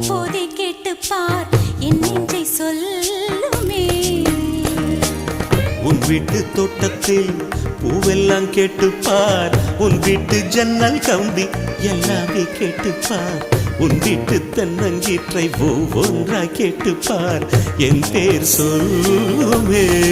இப்போதே கேட்டு பார் என் நெஞ்சை சொல்லுமே. உன் வீட்டு தோட்டத்தில் பூவெல்லாம் கேட்டுப்பார். உன் வீட்டு ஜன்னல் கம்பி எல்லாமே கேட்டுப்பார். உன் வீட்டு தென்னங்கீற்றை ஒவ்வொன்றா கேட்டுப்பார். என் பேர் சொல்லுமே.